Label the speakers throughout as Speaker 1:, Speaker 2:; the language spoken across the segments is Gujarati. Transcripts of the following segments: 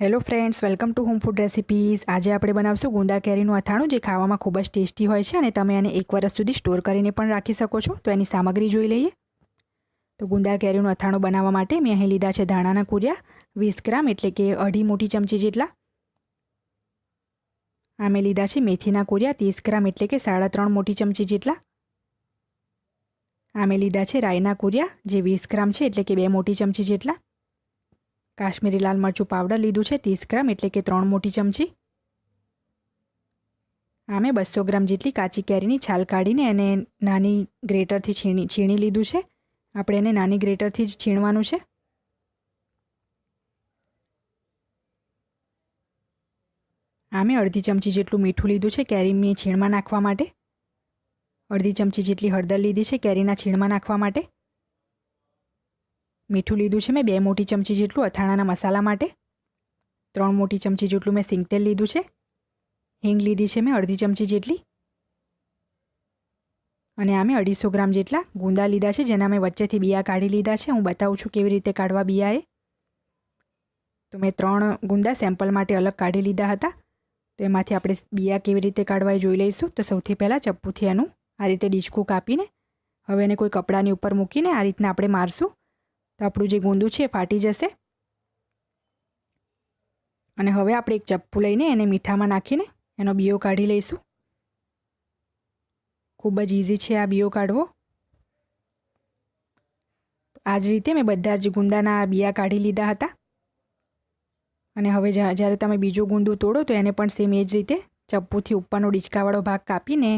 Speaker 1: Hello friends welcome to home food recipes આજે આપણે બનાવશું ગુંદા કેરીનું અથાણું, જે ખાવામાં ખૂબ જ ટેસ્ટી હોય છે અને તમે આને એક વર્ષ સુધી સ્ટોર કરીને પણ રાખી શકો છો. તો એની સામગ્રી જોઈ લઈએ. તો ગુંદા કેરીનું અથાણું બનાવવા માટે મેં અહીં લીધા છે ધાણાના કુરિયા, વીસ ગ્રામ એટલે કે અઢી મોટી ચમચી જેટલા. આ મેં લીધા છે મેથીના કુરિયા, ત્રીસ ગ્રામ એટલે કે સાડા ત્રણ મોટી ચમચી જેટલા. આ મેં લીધા છે રાઈના કુરિયા, જે વીસ ગ્રામ છે એટલે કે બે મોટી ચમચી જેટલા. કાશ્મીરી લાલ મરચું પાવડર લીધું છે ત્રીસ ગ્રામ એટલે કે ત્રણ મોટી ચમચી. આ મેં બસો ગ્રામ જેટલી કાચી કેરીની છાલ કાઢીને એને નાની ગ્રેટરથી છીણી છીણી લીધું છે. આપણે એને નાની ગ્રેટરથી જ છીણવાનું છે. આ મેં અડધી ચમચી જેટલું મીઠું લીધું છે કેરીની છીણમાં નાખવા માટે. અડધી ચમચી જેટલી હળદર લીધી છે કેરીના છીણમાં નાખવા માટે. મીઠું લીધું છે મેં, બે મોટી ચમચી જેટલું અથાણાના મસાલા માટે. ત્રણ મોટી ચમચી જેટલું મેં સિંગતેલ લીધું છે. હિંગ લીધી છે મેં અડધી ચમચી જેટલી. અને આ મેં અઢીસો ગ્રામ જેટલા ગુંદા લીધા છે, જેના મેં વચ્ચેથી બિયા કાઢી લીધા છે. હું બતાવું છું કેવી રીતે કાઢવા બિયાએ. તો મેં ત્રણ ગુંદા સેમ્પલ માટે અલગ કાઢી લીધા હતા. તો એમાંથી આપણે બિયા કેવી રીતે કાઢવા એ જોઈ લઈશું. તો સૌથી પહેલાં ચપ્પુથી એનું આ રીતે ડીશકું કાપીને, હવે એને કોઈ કપડાની ઉપર મૂકીને આ રીતના આપણે મારશું. તો આપણું જે ગુંદું છે એ ફાટી જશે. અને હવે આપણે એક ચપ્પુ લઈને એને મીઠામાં નાખીને એનો બીઓ કાઢી લઈશું. ખૂબ જ ઇઝી છે આ બીઓ કાઢવો. આ જ રીતે મેં બધા જ ગુંદાના બિયા કાઢી લીધા હતા. અને હવે જ્યારે તમે બીજું ગુંદું તોડો તો એને પણ સેમ એ જ રીતે ચપ્પુથી ઉપરનો ડિચકાવાળો ભાગ કાપીને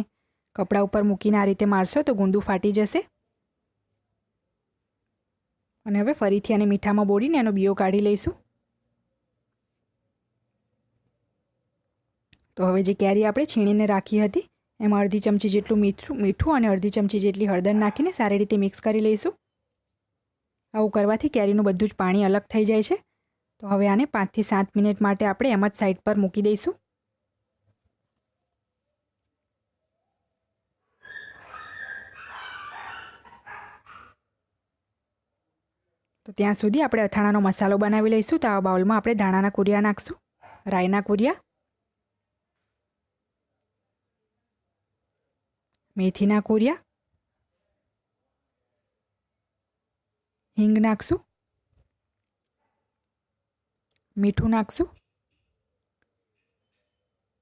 Speaker 1: કપડા ઉપર મૂકીને આ રીતે મારશો તો ગુંદું ફાટી જશે. અને હવે ફરીથી આને મીઠામાં બોળીને એનો બીઓ કાઢી લઈશું. તો હવે જે કેરી આપણે છીણીને રાખી હતી, એમાં અડધી ચમચી જેટલું મીઠું મીઠું અને અડધી ચમચી જેટલી હળદર નાખીને સારી રીતે મિક્સ કરી લઈશું. આવું કરવાથી કેરીનું બધું જ પાણી અલગ થઈ જાય છે. તો હવે આને પાંચથી સાત મિનિટ માટે આપણે એમ જ સાઈડ પર મૂકી દઈશું. ત્યાં સુધી આપણે અથાણાનો મસાલો બનાવી લઈશું. તો આ બાઉલમાં આપણે ધાણાના કુરિયા નાખશું. રાઈના કુરિયા. મેથીના કુરિયા. હિંગ નાખશું. મીઠું નાખશું.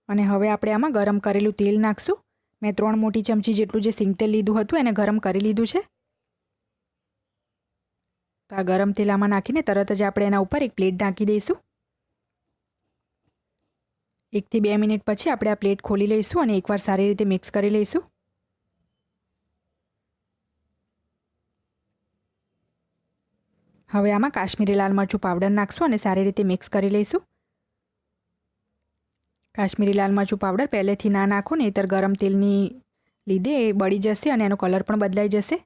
Speaker 1: અને હવે આપણે આમાં ગરમ કરેલું તેલ નાખશું. મેં ત્રણ મોટી ચમચી જેટલું જે સિંગતેલ લીધું હતું એને ગરમ કરી લીધું છે. તો આ ગરમ તેલ આમાં નાખીને તરત જ આપણે એના ઉપર એક પ્લેટ નાખી દઈશું. એકથી બે મિનિટ પછી આપણે આ પ્લેટ ખોલી લઈશું અને એકવાર સારી રીતે મિક્સ કરી લઈશું. હવે આમાં કાશ્મીરી લાલ મરચું પાવડર નાખશું અને સારી રીતે મિક્સ કરી લઈશું. કાશ્મીરી લાલ મરચું પાવડર પહેલેથી ના નાખો, નહીતર ગરમ તેલની લીધે એ બળી જશે અને એનો કલર પણ બદલાઈ જશે.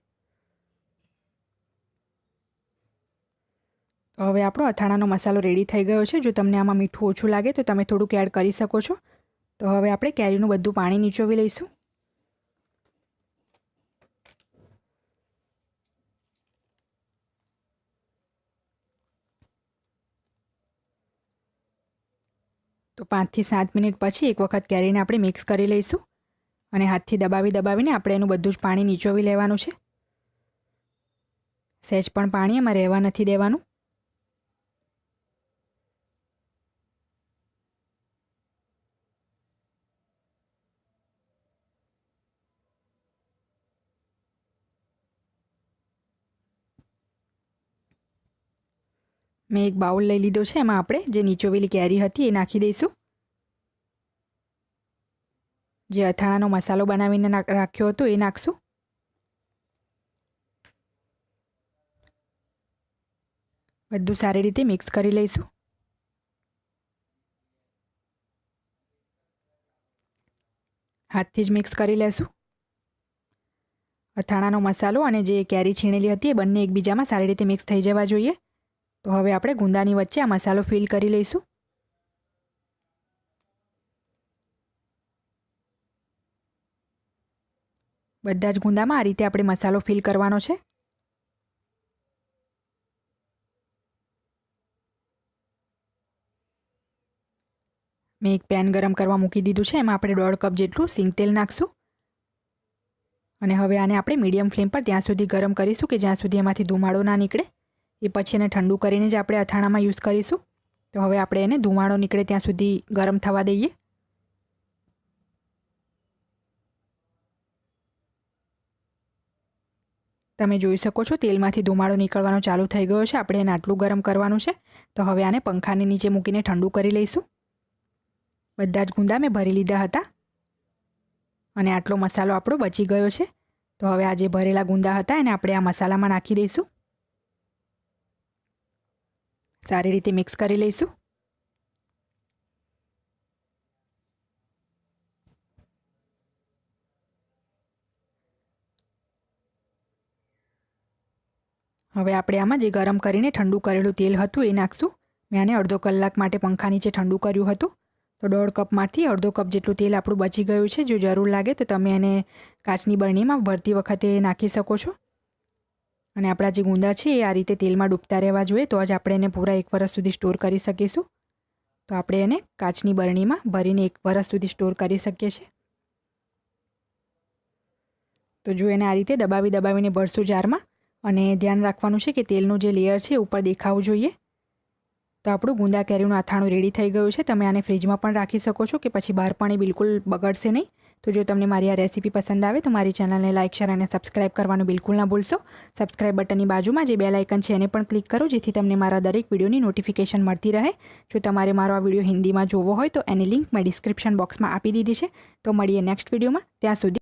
Speaker 1: હવે આપણો અથાણાનો મસાલો રેડી થઈ ગયો છે. જો તમને આમાં મીઠું ઓછું લાગે તો તમે થોડુંક એડ કરી શકો છો. તો હવે આપણે કેરીનું બધું પાણી નીચોવી લઈશું. તો પાંચથી સાત મિનિટ પછી એક વખત કેરીને આપણે મિક્સ કરી લઈશું અને હાથથી દબાવી દબાવીને આપણે એનું બધું જ પાણી નીચોવી લેવાનું છે. સહેજ પણ પાણી એમાં રહેવા નથી દેવાનું. મેં એક બાઉલ લઈ લીધો છે, એમાં આપણે જે નીચોવેલી કેરી હતી એ નાખી દઈશું. જે અથાણાનો મસાલો બનાવીને રાખ્યો હતો એ નાખશું. બધું સારી રીતે મિક્સ કરી લઈશું. હાથથી જ મિક્સ કરી લેશું. અથાણાનો મસાલો અને જે કેરી છીણેલી હતી એ બંને એકબીજામાં સારી રીતે મિક્સ થઈ જવા જોઈએ. તો હવે આપણે ગુંદાની વચ્ચે આ મસાલો ફિલ કરી લઈશું. બધા જ ગુંદામાં આ રીતે આપણે મસાલો ફિલ કરવાનો છે. મેં એક પેન ગરમ કરવા મૂકી દીધું છે, એમાં આપણે દોઢ કપ જેટલું સિંગ તેલ નાખશું. અને હવે આને આપણે મીડિયમ ફ્લેમ પર ત્યાં સુધી ગરમ કરીશું કે જ્યાં સુધી એમાંથી ધુમાડો ના નીકળે. એ પછી એને ઠંડુ કરીને જ આપણે અથાણામાં યુઝ કરીશું. તો હવે આપણે એને ધુમાડો નીકળે ત્યાં સુધી ગરમ થવા દઈએ. તમે જોઈ શકો છો તેલમાંથી ધુમાડો નીકળવાનો ચાલુ થઈ ગયો છે. આપણે એને આટલું ગરમ કરવાનું છે. તો હવે આને પંખાની નીચે મૂકીને ઠંડુ કરી લઈશું. બધા જ ગુંદા મેં ભરી લીધા હતા. અને આટલો મસાલો આપણો બચી ગયો છે. તો હવે આ જે ભરેલા ગુંદા હતા એને આપણે આ મસાલામાં નાખી દઈશું. સારી રીતે મિક્સ કરી લઈશું. હવે આપણે આમાં જે ગરમ કરીને ઠંડુ કરેલું તેલ હતું એ નાખશું. મેં આને અડધો કલાક માટે પંખા નીચે ઠંડુ કર્યું હતું. તો દોઢ કપમાંથી અડધો કપ જેટલું તેલ આપણું બચી ગયું છે. જો જરૂર લાગે તો તમે એને કાચની બરણીમાં ભરતી વખતે નાખી શકો છો. અને આપણા જે ગુંદા છે, એ આ રીતે તેલમાં ડૂબતા રહેવા જોઈએ. તો જ આપણે એને પૂરા એક વર્ષ સુધી સ્ટોર કરી શકીશું. તો આપણે એને કાચની બરણીમાં ભરીને એક વરસ સુધી સ્ટોર કરી શકીએ છીએ. તો જો એને આ રીતે દબાવી દબાવીને ભરશું જારમાં, અને ધ્યાન રાખવાનું છે કે તેલનું જે લેયર છે ઉપર દેખાવું જોઈએ. તો આપણું ગુંદા કેરીનું અથાણું રેડી થઈ ગયું છે. તમે આને ફ્રીજમાં પણ રાખી શકો છો કે પછી બહાર પણ બિલકુલ બગડશે નહીં. તો જો તમને મારી આ રેસીપી પસંદ આવે તો મારી ચેનલને લાઇક, શેર અને સબસ્ક્રાઇબ કરવાનું બિલકુલ ના ભૂલશો. સબસ્ક્રાઇબ બટનની બાજુમાં જે બેલ આઇકન છે એને પણ ક્લિક કરો, જેથી તમને મારા દરેક વિડીયોની નોટિફિકેશન મળતી રહે. જો તમારે મારો આ વીડિયો હિન્દીમાં જોવો હોય તો એની લિંક મેં ડિસ્ક્રિપ્શન બોક્સમાં આપી દીધી છે. તો મળીએ નેક્સ્ટ વિડીયોમાં. ત્યાં સુધી